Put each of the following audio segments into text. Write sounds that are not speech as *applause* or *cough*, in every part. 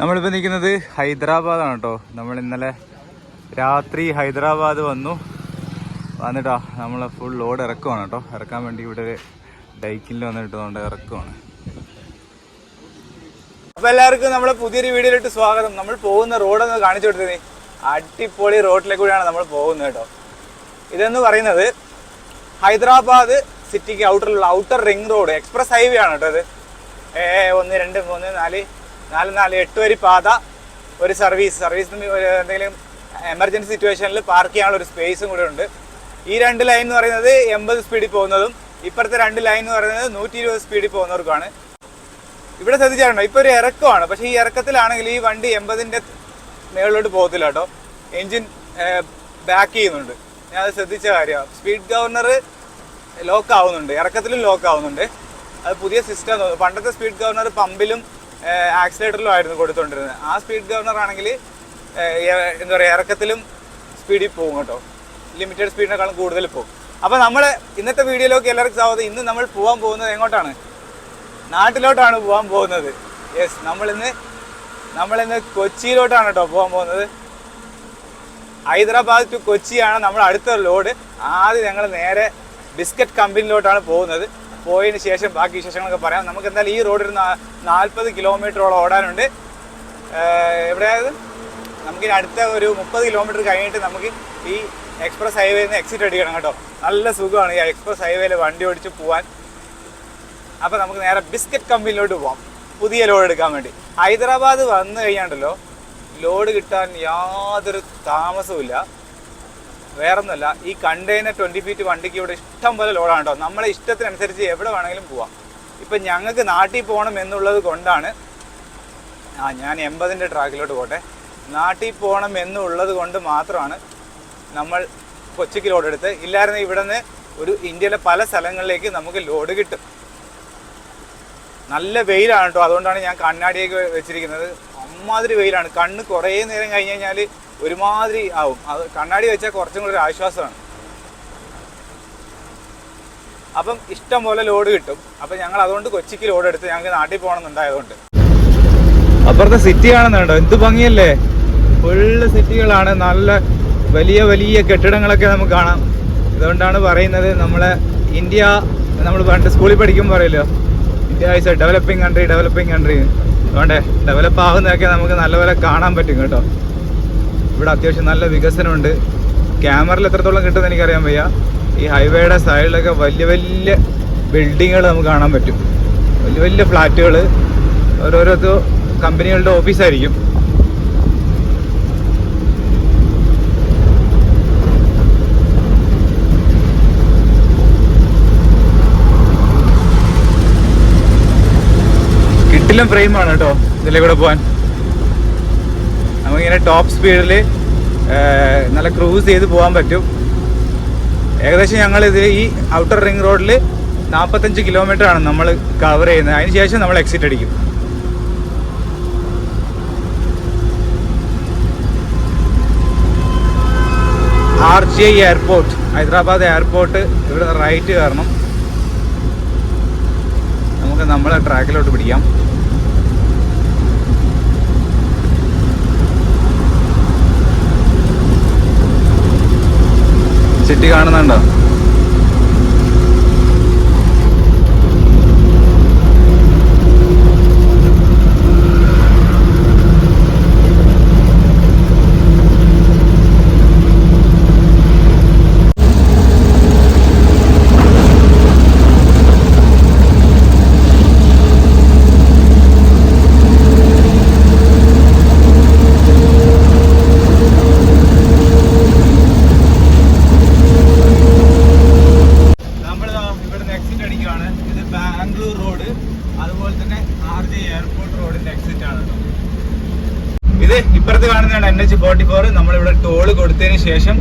നമ്മളിപ്പോൾ നിൽക്കുന്നത് ഹൈദരാബാദാണ് കേട്ടോ. നമ്മൾ ഇന്നലെ രാത്രി ഹൈദരാബാദ് വന്നു. വന്നിട്ടാ നമ്മൾ ഫുൾ ലോഡ് ഇറക്കുവാണ് കേട്ടോ. ഇറക്കാൻ വേണ്ടി ഇവിടെ ഒരു ഡൈക്കിൽ വന്നിട്ടുണ്ട് ഇറക്കുവാണ്. അപ്പൊ എല്ലാവർക്കും നമ്മളെ പുതിയൊരു വീഡിയോയിലിട്ട് സ്വാഗതം. നമ്മൾ പോകുന്ന റോഡൊന്ന് കാണിച്ചു കൊടുത്തത് അടിപൊളി റോഡിലേക്ക് കൂടിയാണ് നമ്മൾ പോകുന്നത് കേട്ടോ. ഇതെന്ന് പറയുന്നത് ഹൈദരാബാദ് സിറ്റിക്ക് ഔട്ടറിലുള്ള outer ring road express highway ആണ് കേട്ടോ ഇത്. ഒന്ന് രണ്ട് മൂന്ന് നാല് നാല് നാല് എട്ട് വരി പാത ഒരു സർവീസ്. സർവീസ് എന്തെങ്കിലും എമർജൻസി സിറ്റുവേഷനിൽ പാർക്ക് ചെയ്യാനുള്ള ഒരു സ്പേസും കൂടെ ഉണ്ട്. ഈ രണ്ട് ലൈൻ എന്ന് പറയുന്നത് എൺപത് സ്പീഡിൽ പോകുന്നതും ഇപ്പുറത്തെ രണ്ട് ലൈൻ എന്ന് പറയുന്നത് നൂറ്റി ഇരുപത് സ്പീഡിൽ പോകുന്നവർക്കാണ്. ഇവിടെ ശ്രദ്ധിച്ചാലുണ്ടോ? ഇപ്പോൾ ഒരു ഇറക്കമാണ്. പക്ഷേ ഈ ഇറക്കത്തിലാണെങ്കിൽ ഈ വണ്ടി എൺപതിന്റെ മേളിലോട്ട് പോകത്തില്ല കേട്ടോ. എഞ്ചിൻ ബാക്ക് ചെയ്യുന്നുണ്ട്. ഞാൻ അത് ശ്രദ്ധിച്ച കാര്യമാണ് സ്പീഡ് ഗവർണർ ലോക്ക് ആവുന്നുണ്ട്. ഇറക്കത്തിലും ലോക്ക് ആവുന്നുണ്ട്. അത് പുതിയ സിസ്റ്റം. പണ്ടത്തെ സ്പീഡ് ഗവർണർ പമ്പിലും ആക്സിലേറ്ററിലും ആയിരുന്നു കൊടുത്തോണ്ടിരുന്നത്. ആ സ്പീഡ് ഗവർണർ ആണെങ്കിൽ എന്താ പറയുക ഇറക്കത്തിലും സ്പീഡിൽ പോകും കേട്ടോ. ലിമിറ്റഡ് സ്പീഡിനേക്കാളും കൂടുതൽ പോകും അപ്പോൾ നമ്മൾ ഇന്നത്തെ വീഡിയോയിലേക്ക് എല്ലാവർക്കും സ്വാഗതം. ഇന്ന് നമ്മൾ പോകാൻ പോകുന്നത് എങ്ങോട്ടാണ്? നാട്ടിലോട്ടാണ് പോകാൻ പോകുന്നത്. യെസ് നമ്മളിന്ന് നമ്മളിന്ന് കൊച്ചിയിലോട്ടാണ് കേട്ടോ പോകാൻ പോകുന്നത്. ഹൈദരാബാദ് ടു കൊച്ചിയാണ് നമ്മൾ അടുത്ത ലോഡ് ആദ്യം ഞങ്ങൾ നേരെ ബിസ്ക്കറ്റ് കമ്പനിയിലോട്ടാണ് പോകുന്നത്. പോയതിന് ശേഷം ബാക്കി വിശേഷങ്ങളൊക്കെ പറയാം. നമുക്ക് എന്തായാലും ഈ റോഡിൽ നാൽപ്പത് കിലോമീറ്ററോളം ഓടാനുണ്ട്. എവിടെയായത്? നമുക്കിനി അടുത്ത ഒരു മുപ്പത് കിലോമീറ്റർ കഴിഞ്ഞിട്ട് നമുക്ക് ഈ എക്സ്പ്രസ് ഹൈവേയിൽ നിന്ന് എക്സിറ്റ് അടിക്കണം കേട്ടോ. നല്ല സുഖമാണ് ഈ എക്സ്പ്രസ് ഹൈവേയിൽ വണ്ടി ഓടിച്ച് പോകാൻ അപ്പോൾ നമുക്ക് നേരെ ബിസ്ക്കറ്റ് കമ്പനിയിലോട്ട് പോവാം. പുതിയ ലോഡ് എടുക്കാൻ വേണ്ടി. ഹൈദരാബാദ് വന്നു കഴിഞ്ഞാണ്ടല്ലോ ലോഡ് കിട്ടാൻ യാതൊരു താമസവുമില്ല. വേറൊന്നുമല്ല ഈ കണ്ടെയ്നർ ട്വന്റി ഫീറ്റ് വണ്ടിക്ക് ഇവിടെ ഇഷ്ടം പോലെ ലോഡാണ് കേട്ടോ നമ്മളെ ഇഷ്ടത്തിനനുസരിച്ച് എവിടെ വേണമെങ്കിലും പോവാം. ഇപ്പം ഞങ്ങൾക്ക് നാട്ടിൽ പോകണം എന്നുള്ളത് കൊണ്ടാണ് ആ ഞാൻ എൺപതിന്റെ ട്രാക്കിലോട്ട് പോട്ടെ. നാട്ടിൽ പോകണം എന്നുള്ളത് കൊണ്ട് മാത്രമാണ് നമ്മൾ കൊച്ചിക്ക് ലോഡ് എടുത്ത് ഇല്ലായിരുന്നു ഇവിടെ നിന്ന് ഒരു ഇന്ത്യയിലെ പല സ്ഥലങ്ങളിലേക്ക് നമുക്ക് ലോഡ് കിട്ടും. നല്ല വെയിലാണ് കേട്ടോ അതുകൊണ്ടാണ് ഞാൻ കണ്ണാടിയൊക്കെ വെച്ചിരിക്കുന്നത്. അമ്മാതിരി വെയിലാണ്. കണ്ണ് കുറേ നേരം കഴിഞ്ഞ് കഴിഞ്ഞാൽ ഒരുമാതിരി ആവും. അത് കണ്ണാടി വെച്ചാൽ കുറച്ചും കൂടി ഒരു ആശ്വാസമാണ്. അപ്പം ഇഷ്ടം പോലെ ലോഡ് കിട്ടും. അപ്പം ഞങ്ങൾ അതുകൊണ്ട് കൊച്ചിക്ക് ലോഡ് എടുത്ത് ഞങ്ങൾക്ക് നാട്ടിൽ പോകണമെന്നുണ്ടായതുകൊണ്ട് അപ്പുറത്തെ സിറ്റി ആണെന്നുണ്ടോ എന്ത് ഭംഗിയല്ലേ? ഫുള്ള് സിറ്റികളാണ് നല്ല വലിയ വലിയ കെട്ടിടങ്ങളൊക്കെ നമുക്ക് കാണാം. അതുകൊണ്ടാണ് പറയുന്നത് നമ്മളെ ഇന്ത്യ നമ്മൾ പണ്ട് സ്കൂളിൽ പഠിക്കുമ്പോൾ പറയല്ലോ? India is a developing country developing country അതുകൊണ്ടേ ഡെവലപ്പ് ആകുന്നതൊക്കെ നമുക്ക് നല്ലപോലെ കാണാൻ പറ്റും കേട്ടോ. ഇവിടെ അത്യാവശ്യം നല്ല വികസനമുണ്ട്. ക്യാമറയിൽ എത്രത്തോളം കിട്ടുമെന്ന് എനിക്കറിയാൻ വയ്യ. ഈ ഹൈവേയുടെ സൈഡിലൊക്കെ വലിയ വലിയ ബിൽഡിങ്ങുകൾ നമുക്ക് കാണാൻ പറ്റും. വലിയ വലിയ ഫ്ലാറ്റുകൾ ഓരോരോ കമ്പനികളുടെ ഓഫീസായിരിക്കും കിട്ടിലും ഫ്രെയിമാണ് കേട്ടോ ഇതിലെ കൂടെ പോകാൻ നമുക്കിങ്ങനെ ടോപ്പ് സ്പീഡിൽ നല്ല ക്രൂസ് ചെയ്ത് പോകാൻ പറ്റും. ഏകദേശം ഞങ്ങൾ ഇത് ഈ ഔട്ടർ റിംഗ് റോഡിൽ നാൽപ്പത്തഞ്ച് കിലോമീറ്റർ ആണ് നമ്മൾ കവർ ചെയ്യുന്നത്. അതിന് ശേഷം നമ്മൾ എക്സിറ്റ് അടിക്കും. R G I airport Hyderabad airport ഇവിടെ റൈറ്റ് കയറണം. നമുക്ക് നമ്മളെ ട്രാക്കിലോട്ട് പിടിക്കാം. സിറ്റി കാണുന്നുണ്ടോ നമ്മളിതാ ഇവിടുന്ന് എക്സിറ്റ് അടിക്കുകയാണ് ഇത് ബാംഗ്ലൂർ റോഡ് അതുപോലെ തന്നെ ആർ ജെ എയർപോർട്ട് റോഡിന്റെ എക്സിറ്റ് ആണ് കേട്ടോ ഇത് ഇപ്പുറത്ത് കാണുന്നതാണ് ഫോർ നമ്മളിവിടെ ടോൾ കൊടുത്തതിന് ശേഷം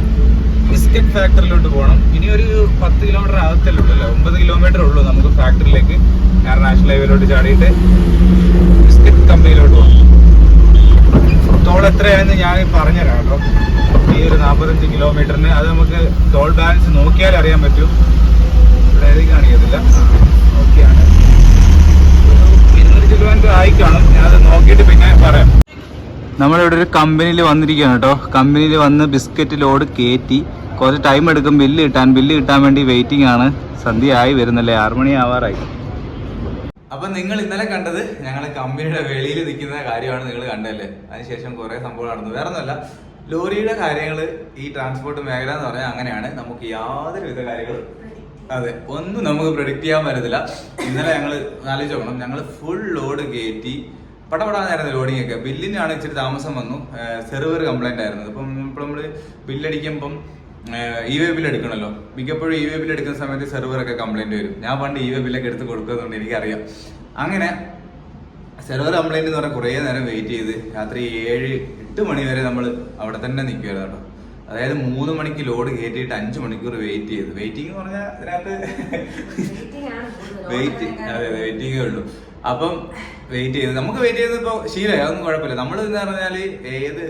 ബിസ്ക്കറ്റ് ഫാക്ടറിയിലോട്ട് പോകണം. ഇനി ഒരു പത്ത് കിലോമീറ്റർ അകത്തല്ലേ ഉള്ളൂ ഒമ്പത് കിലോമീറ്റർ ഉള്ളൂ നമുക്ക് ഫാക്ടറിയിലേക്ക് നാഷണൽ ഹൈവേയിലോട്ട് ചാടിയിട്ട് ബിസ്ക്കറ്റ് കമ്പനിയിലോട്ട് പോകണം. ടോൾ എത്രയാണെന്ന് ഞാൻ പറഞ്ഞുതരാം കേട്ടോ. ഈ ഒരു നാൽപ്പത്തഞ്ച് കിലോമീറ്ററിന് അത് നമുക്ക് ടോൾ ബാലൻസ് നോക്കിയാൽ അറിയാൻ പറ്റും. ഇവിടെ കാണിക്കത്തില്ല. ഓക്കെയാണ് ഇരുന്നൂറ് കിലോമീറ്റർ ആയി കാണും. ഞാനത് നോക്കിയിട്ട് പിന്നെ പറയാം. നമ്മളിവിടെ ഒരു കമ്പനിയിൽ വന്നിരിക്കുകയാണ് കേട്ടോ. കമ്പനിയിൽ വന്ന് ബിസ്ക്കറ്റ് ലോഡ് കയറ്റി കുറച്ച് ടൈം എടുക്കും. ബില്ല് കിട്ടാൻ ബില്ല് കിട്ടാൻ വേണ്ടി വെയിറ്റിംഗ് ആണ്. സന്ധ്യ ആയി വരുന്നല്ലേ? ആറു മണി ആവാറായി. അപ്പൊ നിങ്ങൾ ഇന്നലെ കണ്ടത് ഞങ്ങൾ കമ്പനിയുടെ വെളിയിൽ നിൽക്കുന്ന കാര്യമാണ് നിങ്ങൾ കണ്ടല്ലേ? അതിനുശേഷം കുറെ സംഭവം നടന്നു. വേറെ ഒന്നുമല്ല ലോറിയുടെ കാര്യങ്ങൾ ഈ ട്രാൻസ്പോർട്ട് മേഖല എന്ന് പറഞ്ഞാൽ അങ്ങനെയാണ്. നമുക്ക് യാതൊരു വിധ കാര്യങ്ങളും അതെ ഒന്നും നമുക്ക് പ്രൊഡിക്റ്റ് ചെയ്യാൻ പറ്റത്തില്ല. ഇന്നലെ ഞങ്ങൾ ആലോചിച്ച് നോക്കണം. ഞങ്ങൾ ഫുൾ ലോഡ് കയറ്റി പടപടാന്നായിരുന്നു ലോഡിംഗ് ഒക്കെ ബില്ലിനാണ് ഇച്ചിരി താമസം വന്നു. സെർവർ കംപ്ലൈന്റ് ആയിരുന്നു. ഇപ്പം ഇപ്പോൾ നമ്മൾ ബില്ലടിക്കുമ്പം ഇ വേ ബില്ല് എടുക്കണമല്ലോ മിക്കപ്പോഴും ഇ വേ ബില്ല് എടുക്കുന്ന സമയത്ത് സെർവർ ഒക്കെ കംപ്ലൈന്റ് വരും. ഞാൻ പണ്ട് ഇ വേ ബില്ലൊക്കെ എടുത്ത് കൊടുക്കുന്നുണ്ട് എനിക്കറിയാം. അങ്ങനെ സെർവർ കംപ്ലൈന്റ് എന്ന് പറഞ്ഞാൽ കുറേ നേരം വെയിറ്റ് ചെയ്ത് രാത്രി ഏഴ് എട്ട് മണി വരെ നമ്മൾ അവിടെ തന്നെ നിൽക്കുമായിരുന്നു കേട്ടോ. അതായത് മൂന്ന് മണിക്ക് ലോഡ് കയറ്റിയിട്ട് അഞ്ച് മണിക്കൂർ വെയിറ്റ് ചെയ്ത്. വെയിറ്റിംഗ് എന്ന് പറഞ്ഞാൽ അതിനകത്ത് വെയിറ്റ് അതെ വെയിറ്റിംഗേ ഉള്ളൂ. അപ്പം വെയിറ്റ് ചെയ്ത് നമുക്ക് വെയിറ്റ് ചെയ്തത് ഇപ്പോൾ ശീലമായി അതൊന്നും കുഴപ്പമില്ല. നമ്മൾ എന്ന് പറഞ്ഞാൽ ഏത്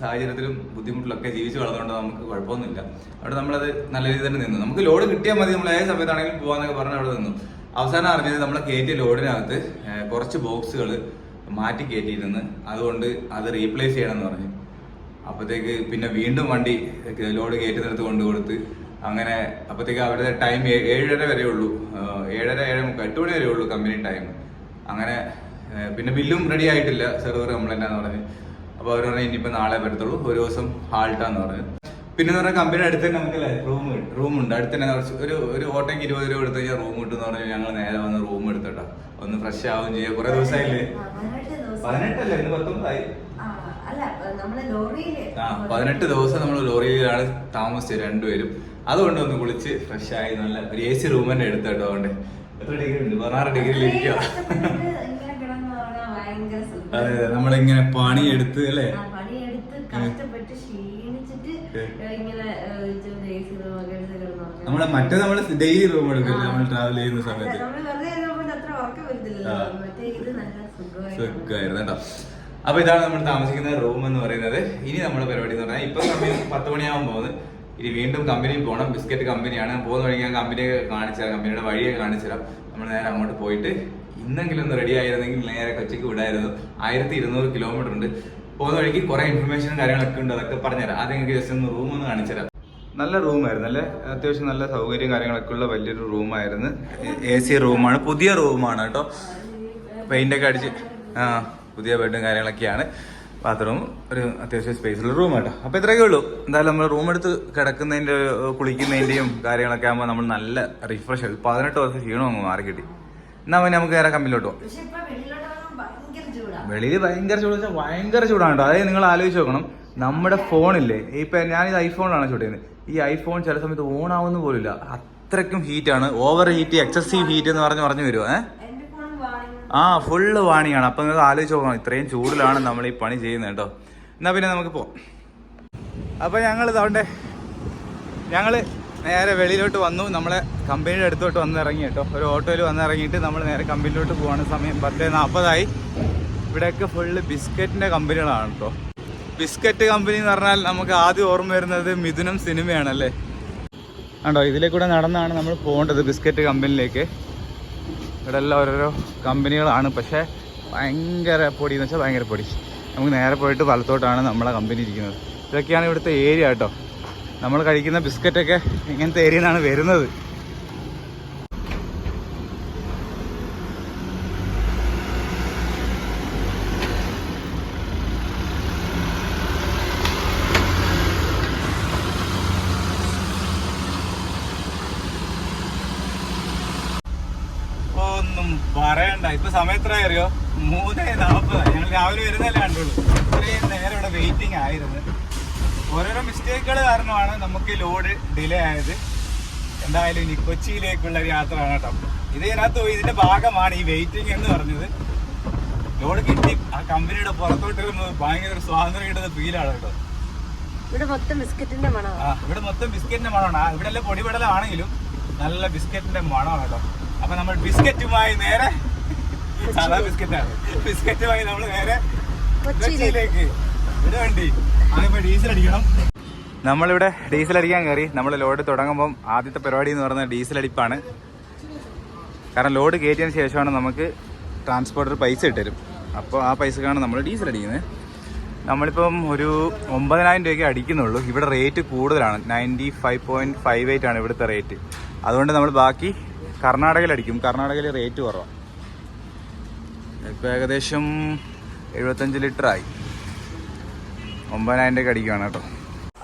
സാഹചര്യത്തിലും ബുദ്ധിമുട്ടിലൊക്കെ ജീവിച്ച് വളർന്നുകൊണ്ട് നമുക്ക് കുഴപ്പമൊന്നുമില്ല. അവിടെ നമ്മളത് നല്ല രീതിയിൽ തന്നെ നിന്നു. നമുക്ക് ലോഡ് കിട്ടിയാൽ മതി നമ്മൾ ഏത് സമയത്താണെങ്കിലും പോകാന്നൊക്കെ പറഞ്ഞ് അവിടെ നിന്നു. അവസാനം അറിഞ്ഞത് നമ്മളെ കയറ്റിയ ലോഡിനകത്ത് കുറച്ച് ബോക്സുകൾ മാറ്റി കയറ്റിയിരുന്നു അതുകൊണ്ട് അത് റീപ്ലേസ് ചെയ്യണമെന്ന് പറഞ്ഞു. അപ്പോഴത്തേക്ക് പിന്നെ വീണ്ടും വണ്ടി ലോഡ് കയറ്റുന്നിടത്ത് കൊണ്ടു കൊടുത്ത് അങ്ങനെ അപ്പോഴത്തേക്ക് അവരുടെ ടൈം ഏഴര വരെ ഉള്ളൂ. ഏഴര ഏഴ് മുക്കാൽ എട്ട് മണി വരെ ഉള്ളൂ കമ്പനി ടൈം. അങ്ങനെ പിന്നെ ബില്ലും റെഡി ആയിട്ടില്ല. സെർവർ കംപ്ലൈന്റ് ആന്ന് പറഞ്ഞ്. അപ്പോൾ അവർ പറഞ്ഞു ഇനിയിപ്പോൾ നാളെ വരത്തുള്ളൂ. ഒരു ദിവസം ഹാൾട്ടാന്ന് പറഞ്ഞു. പിന്നെ എന്ന് പറഞ്ഞാൽ കമ്പനി അടുത്ത് തന്നെ നമുക്ക് റൂം ഉണ്ട്. അടുത്ത് തന്നെ കുറച്ച് ഒരു ഒരു ഓട്ടോയ്ക്ക് ഇരുപത് രൂപ എടുത്ത് കഴിഞ്ഞാൽ റൂം കിട്ടും എന്ന് പറഞ്ഞാൽ ഞങ്ങൾ നേരെ വന്ന് റൂം എടുത്തോട്ടോ. ഒന്ന് ഫ്രഷ് ആവുകയും ചെയ്യാം. കുറേ ദിവസമായില്ലേ പതിനെട്ടല്ലേ? ഇന്ന് പത്തൊമ്പതായി. ആ പതിനെട്ട് ദിവസം നമ്മൾ ലോറിയിലാണ് താമസിച്ചത് രണ്ടുപേരും. അതുകൊണ്ട് ഒന്ന് കുളിച്ച് ഫ്രഷ് ആയി നല്ല ഒരു എ സി റൂം തന്നെ അതുകൊണ്ട് എത്ര ഡിഗ്രി ഉണ്ട്? പതിനാറ്. അതെ അതെ നമ്മളിങ്ങനെ പണിയെടുത്ത് അല്ലേ. നമ്മളെ മറ്റേ നമ്മൾ ഡെയിലി റൂം എടുക്കില്ല? നമ്മൾ ട്രാവൽ ചെയ്യുന്ന സമയത്ത്. സുഖമായിരുന്നു കേട്ടോ. അപ്പൊ ഇതാണ് നമ്മൾ താമസിക്കുന്ന റൂം എന്ന് പറയുന്നത്. ഇനി നമ്മുടെ പരിപാടി എന്ന് പറഞ്ഞാൽ ഇപ്പൊ സമയം പത്ത് മണിയാവാൻ പോകുന്നത് ഇനി വീണ്ടും കമ്പനിയിൽ പോകണം ബിസ്ക്കറ്റ് കമ്പനിയാണ്. പോകുന്ന വഴി ഞാൻ കമ്പനിയെ കാണിച്ചുതരാം കമ്പനിയുടെ വഴിയെ കാണിച്ചുതരാം നമ്മൾ നേരെ അങ്ങോട്ട് പോയിട്ട് ഇന്നെങ്കിലും ഒന്ന് റെഡി ആയിരുന്നെങ്കിൽ നേരെ കൊച്ചിക്ക് വിടായിരുന്നു. ആയിരത്തി ഇരുന്നൂറ് കിലോമീറ്റർ ഉണ്ട്. പോകുന്ന വഴിക്ക് കുറെ ഇൻഫർമേഷനും കാര്യങ്ങളൊക്കെ ഉണ്ട്. അതൊക്കെ പറഞ്ഞുതരാം ആദ്യം നിങ്ങൾക്ക് ജസ്റ്റ് ഒന്ന് റൂം ഒന്ന് കാണിച്ചുതരാം നല്ല റൂമായിരുന്നു അല്ലേ? അത്യാവശ്യം നല്ല സൗകര്യം കാര്യങ്ങളൊക്കെ ഉള്ള വലിയൊരു റൂമായിരുന്നു എ സി റൂമാണ് പുതിയ റൂമാണ് കേട്ടോ. പെയിന്റ് ഒക്കെ അടിച്ച് ആ പുതിയ ബെഡും കാര്യങ്ങളൊക്കെയാണ്. ബാത്റൂം ഒരു അത്യാവശ്യം സ്പേസ് ഉള്ള റൂം കേട്ടോ അപ്പൊ ഇത്രയൊക്കെ ഉള്ളൂ. എന്തായാലും നമ്മൾ റൂം എടുത്ത് കിടക്കുന്നതിന്റെ കുളിക്കുന്നതിന്റെയും കാര്യങ്ങളൊക്കെ ആകുമ്പോൾ നമ്മൾ നല്ല റിഫ്രഷ് ആയി പതിനെട്ട് വർഷം ക്ഷീണം അങ്ങ് മാറി കിട്ടി. എന്നാ പിന്നെ നമുക്ക് നേരെ കമ്പിലോട്ട് പോകാം വെളിയിൽ ഭയങ്കര ചൂട് വെച്ചാൽ ഭയങ്കര ചൂടാണ് കേട്ടോ. അതായത് നിങ്ങൾ ആലോചിച്ച് നോക്കണം. നമ്മുടെ ഫോണില്ലേ ഇപ്പൊ ഞാനിത് ഐഫോണിലാണ് ഷൂട്ട് ചെയ്യുന്നത്. ഈ ഐഫോൺ ചില സമയത്ത് ഓൺ ആവുന്ന പോലില്ല അത്രയ്ക്കും ആണ്. ഓവർ ഹീറ്റ് എക്സസീവ് ഹീറ്റ് എന്ന് പറഞ്ഞ് പറഞ്ഞു വരുമോ ഏഹ് ആ ഫുള്ള് വാണിയാണ്. അപ്പൊ നിങ്ങൾ ആലോചിച്ച് നോക്കണം. ഇത്രയും ചൂടിലാണ് നമ്മൾ ഈ പണി ചെയ്യുന്നത് കേട്ടോ. എന്നാ പിന്നെ നമുക്ക് പോവാം. അപ്പൊ ഞങ്ങൾ ഇതാവണ്ടേ ഞങ്ങൾ നേരെ വെളിയിലോട്ട് വന്നു. നമ്മളെ കമ്പനിയുടെ അടുത്തോട്ട് വന്ന് ഇറങ്ങി കേട്ടോ. ഒരു ഓട്ടോയിൽ വന്ന് ഇറങ്ങിയിട്ട് നമ്മൾ നേരെ കമ്പനിയിലോട്ട് പോവാണ്. സമയം പത്ത് നാൽപ്പതായി ഇവിടെയൊക്കെ ഫുള്ള് ബിസ്ക്കറ്റിന്റെ കമ്പനികളാണ് കേട്ടോ. ബിസ്ക്കറ്റ് കമ്പനി എന്ന് പറഞ്ഞാൽ നമുക്ക് ആദ്യം ഓർമ്മ വരുന്നത് മിഥുനം സിനിമയാണല്ലേ? ആണ്ടോ ഇതിലെ കൂടെ നടന്നാണ് നമ്മൾ പോകേണ്ടത് ബിസ്ക്കറ്റ് കമ്പനിയിലേക്ക്. ഇവിടെ എല്ലാം ഓരോരോ കമ്പനികളാണ്. പക്ഷേ ഭയങ്കര പൊടി എന്ന് വെച്ചാൽ ഭയങ്കര പൊടി. നമുക്ക് നേരെ പോയിട്ട് വലത്തോട്ടാണ് നമ്മളെ കമ്പനി ഇരിക്കുന്നത്. ഇതൊക്കെയാണ് ഇവിടുത്തെ ഏരിയ കേട്ടോ നമ്മൾ കഴിക്കുന്ന ബിസ്ക്കറ്റൊക്കെ ഇങ്ങനത്തെ ഏരിയയിൽ നിന്നാണ് വരുന്നത് ഒന്നും പറയണ്ട. ഇപ്പൊ സമയം എത്ര അറിയോ? മൂന്ന് നാൽപ്പത് ഞങ്ങൾ രാവിലെ വരുന്നല്ലേ കണ്ടുള്ളൂ. ഇത്രയും നേരം ഇവിടെ വെയിറ്റിംഗ് ആയിരുന്നു. ഓരോരോ മിസ്റ്റേക്കുകൾ കാരണമാണ് നമുക്ക് ലോഡ് ഡിലേ ആയത്. എന്തായാലും ഇനി കൊച്ചിയിലേക്കുള്ള ഒരു യാത്രയാണ് കേട്ടോ. ഇത് ഇതിനകത്ത് ഇതിന്റെ ഭാഗമാണ് ഈ വെയിറ്റിംഗ് എന്ന് പറഞ്ഞത്. ലോഡ് കിട്ടി. ആ കമ്പനിയുടെ പുറത്തോട്ട് വരുമ്പോൾ ഭയങ്കര ഒരു സ്വാതന്ത്ര്യം കിട്ടുന്ന ഫീലാണ് കേട്ടോ. ഇവിടെ മൊത്തം ബിസ്ക്കറ്റിന്റെ മണമാണ്. ഇവിടെ മൊത്തം ബിസ്ക്കറ്റിന്റെ മണമാണ്. ഇവിടെ എല്ലാം പൊടിപടലാണെങ്കിലും നല്ല ബിസ്ക്കറ്റിന്റെ മണമാണ് കേട്ടോ. അപ്പൊ നമ്മൾ ബിസ്ക്കറ്റുമായി നേരെ സാധാ ബിസ്ക്കറ്റാണ്. ബിസ്ക്കറ്റുമായി നമ്മൾ നേരെ കൊച്ചിയിലേക്ക്. വണ്ടി. ആദ്യം ഡീസൽ അടിക്കണം. നമ്മളിവിടെ ഡീസൽ അടിക്കാൻ കയറി. നമ്മൾ ലോഡ് തുടങ്ങുമ്പം ആദ്യത്തെ പരിപാടി എന്ന് പറയുന്നത് ഡീസൽ അടിപ്പാണ്. കാരണം ലോഡ് കയറ്റിയതിന് ശേഷമാണ് നമുക്ക് ട്രാൻസ്പോർട്ടർ പൈസ ഇട്ടരും അപ്പോൾ ആ പൈസക്കാണ് നമ്മൾ ഡീസൽ അടിക്കുന്നത്. നമ്മളിപ്പം ഒരു ഒമ്പതിനായിരം രൂപയ്ക്ക് അടിക്കുന്നുള്ളൂ. ഇവിടെ റേറ്റ് കൂടുതലാണ്. Ninety five point five eight ആണ് ഇവിടുത്തെ റേറ്റ് അതുകൊണ്ട് നമ്മൾ ബാക്കി കർണാടകയിൽ അടിക്കും കർണാടകയിൽ റേറ്റ് കുറവാണ് ഇപ്പം ഏകദേശം എഴുപത്തഞ്ച് ലിറ്ററായി. ഒമ്പതിനായിരം രൂപ അടിക്കുകയാണ് കേട്ടോ.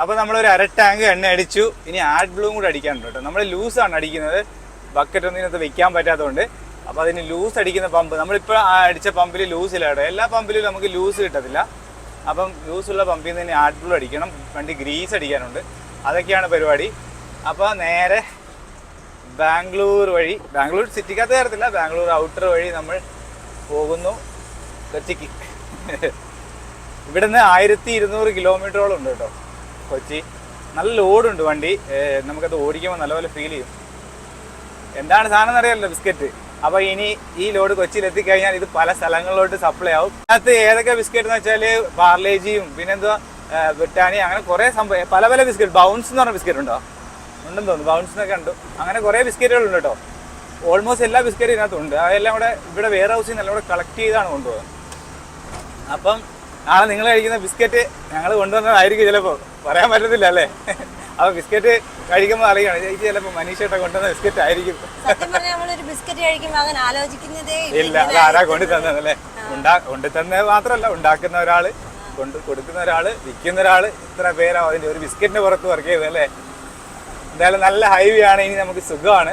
അപ്പോൾ നമ്മളൊരു അര ടാങ്ക് എണ്ണ അടിച്ചു. ഇനി ആഡ് ബ്ലൂ കൂടെ അടിക്കാനുണ്ട് കേട്ടോ. നമ്മൾ ലൂസാണ് അടിക്കുന്നത്. ബക്കറ്റ് ഒന്നും ഇതിനകത്ത് വെക്കാൻ പറ്റാത്തതുകൊണ്ട്. അപ്പോൾ അതിന് ലൂസ് അടിക്കുന്ന പമ്പ് നമ്മളിപ്പോൾ അടിച്ച പമ്പിൽ ലൂസ് ഇല്ല കേട്ടോ. എല്ലാ പമ്പിലും നമുക്ക് ലൂസ് കിട്ടത്തില്ല. അപ്പം ലൂസുള്ള പമ്പിൽ നിന്ന് ആഡ് ബ്ലൂ അടിക്കണം. വണ്ടി ഗ്രീസ് അടിക്കാനുണ്ട്. അതൊക്കെയാണ് പരിപാടി. അപ്പോൾ നേരെ ബാംഗ്ലൂർ വഴി ബാംഗ്ലൂർ സിറ്റിക്കകത്ത് കയറത്തില്ല ബാംഗ്ലൂർ ഔട്ടർ വഴി നമ്മൾ പോകുന്നു കൊച്ചിക്ക്. ഇവിടുന്ന് ആയിരത്തി ഇരുന്നൂറ് കിലോമീറ്ററോളം ഉണ്ട് കേട്ടോ കൊച്ചി. നല്ല ലോഡുണ്ട് വണ്ടി. നമുക്കത് ഓടിക്കുമ്പോൾ നല്ലപോലെ ഫീൽ ചെയ്യും. എന്താണ് സാധനം എന്നറിയാമല്ലോ ബിസ്ക്കറ്റ്. അപ്പോൾ ഇനി ഈ ലോഡ് കൊച്ചിയിൽ എത്തിക്കഴിഞ്ഞാൽ ഇത് പല സ്ഥലങ്ങളിലോട്ട് സപ്ലൈ ആവും. അതിനകത്ത് ഏതൊക്കെ ബിസ്ക്കറ്റ് എന്ന് വെച്ചാൽ പാർലേജിയും പിന്നെന്തുവാ ബ്രിട്ടാനി അങ്ങനെ കുറേ സംഭവം പല പല ബിസ്ക്കറ്റ് ബൗൺസ് എന്ന് പറഞ്ഞ ബിസ്ക്കറ്റ് ഉണ്ടോ? ഉണ്ടെന്ന് തോന്നുന്നു. ബൗൺസിനൊക്കെ ഉണ്ട് അങ്ങനെ കുറെ ബിസ്ക്കറ്റുകളുണ്ട് കേട്ടോ. ഓൾമോസ്റ്റ് എല്ലാ ബിസ്ക്കറ്റും ഇതിനകത്തുണ്ട്. അതെല്ലാം കൂടെ ഇവിടെ വെയർ ഹൗസിൽ നിന്ന് എല്ലാം കൂടെ കളക്ട് ചെയ്താണ് കൊണ്ടുപോകുന്നത്. അപ്പം നാളെ നിങ്ങൾ കഴിക്കുന്ന ബിസ്ക്കറ്റ് ഞങ്ങൾ കൊണ്ടുവന്നതായിരിക്കും ചിലപ്പോൾ പറയാൻ പറ്റത്തില്ല അല്ലേ? അപ്പോൾ ബിസ്ക്കറ്റ് കഴിക്കുമ്പോൾ അറിയണം ചേച്ചി ചിലപ്പോൾ മനീഷേട്ട കൊണ്ടുവന്ന ബിസ്ക്കറ്റ് ആയിരിക്കും. ബിസ്ക്കറ്റ് കഴിക്കുമ്പോൾ അങ്ങനെ ആലോചിക്കുന്നതേ ഇല്ല. അത് ആരാ കൊണ്ടു തന്നതല്ലേ ഉണ്ടാ കൊണ്ടു തന്നത് മാത്രമല്ല ഉണ്ടാക്കുന്ന ഒരാൾ കൊണ്ട് കൊടുക്കുന്ന ഒരാൾ വിൽക്കുന്ന ഒരാൾ ഇത്ര പേരാ അതിന്റെ ഒരു ബിസ്ക്കറ്റിന്റെ പുറത്ത് വർക്ക് ചെയ്തത് അല്ലേ? എന്തായാലും നല്ല ഹൈവേ ആണ് ഇനി നമുക്ക് സുഖമാണ്.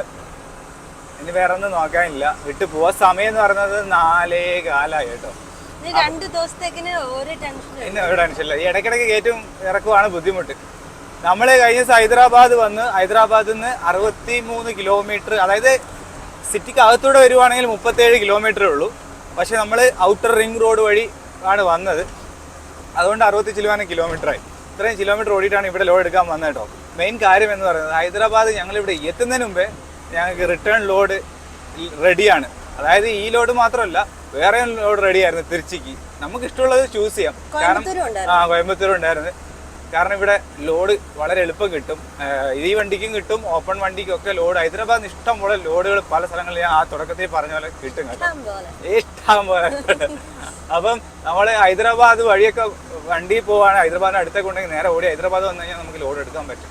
ഇനി വേറെ ഒന്നും നോക്കാനില്ല. വിട്ടു പോവാ. സമയം എന്ന് പറയുന്നത് നാലേ കാലായി കേട്ടോ. രണ്ട് ദിവസത്തേക്കിന് ഒരു ടെൻഷൻ ഇല്ല. ഈ ഇടയ്ക്കിടയ്ക്ക് കയറ്റും ഇറക്കുവാണ് ബുദ്ധിമുട്ട്. നമ്മൾ കഴിഞ്ഞ ദിവസം ഹൈദരാബാദ് വന്ന് ഹൈദരാബാദിൽ നിന്ന് അറുപത്തി മൂന്ന് കിലോമീറ്റർ അതായത് സിറ്റിക്ക് അകത്തൂടെ വരുവാണെങ്കിൽ മുപ്പത്തേഴ് കിലോമീറ്റർ ഉള്ളൂ. പക്ഷെ നമ്മൾ ഔട്ടർ റിംഗ് റോഡ് വഴി ആണ് വന്നത്. അതുകൊണ്ട് അറുപത്തി ചില്ലുവാനും കിലോമീറ്ററായി ഇത്രയും കിലോമീറ്റർ ഓടിയിട്ടാണ് ഇവിടെ ലോഡ് എടുക്കാൻ വന്നത് കേട്ടോ. മെയിൻ കാര്യം എന്ന് പറയുന്നത് ഹൈദരാബാദ് ഞങ്ങളിവിടെ എത്തുന്നതിന് മുമ്പേ ഞങ്ങൾക്ക് റിട്ടേൺ ലോഡ് റെഡിയാണ് അതായത് ഈ ലോഡ് മാത്രമല്ല വേറെ ലോഡ് റെഡിയായിരുന്നു തിരുച്ചിക്ക്. നമുക്ക് ഇഷ്ടമുള്ളത് ചൂസ് ചെയ്യാം. കാരണം ആ കോയമ്പത്തൂർ ഉണ്ടായിരുന്നു. കാരണം ഇവിടെ ലോഡ് വളരെ എളുപ്പം കിട്ടും. ഈ വണ്ടിക്കും കിട്ടും ഓപ്പൺ വണ്ടിക്കും ഒക്കെ ലോഡ് ഹൈദരാബാദിന് ഇഷ്ടം പോലെ ലോഡുകൾ പല സ്ഥലങ്ങളിൽ ഞാൻ ആ തുടക്കത്തിൽ പറഞ്ഞ പോലെ കിട്ടും ഇഷ്ടം പോലെ. അപ്പം നമ്മൾ ഹൈദരാബാദ് വഴിയൊക്കെ വണ്ടി പോവാണ്. ഹൈദരാബാദിന് അടുത്തൊക്കെ ഉണ്ടെങ്കിൽ നേരെ ഓടി ഹൈദരാബാദ് വന്നു കഴിഞ്ഞാൽ നമുക്ക് ലോഡ് എടുക്കാൻ പറ്റും.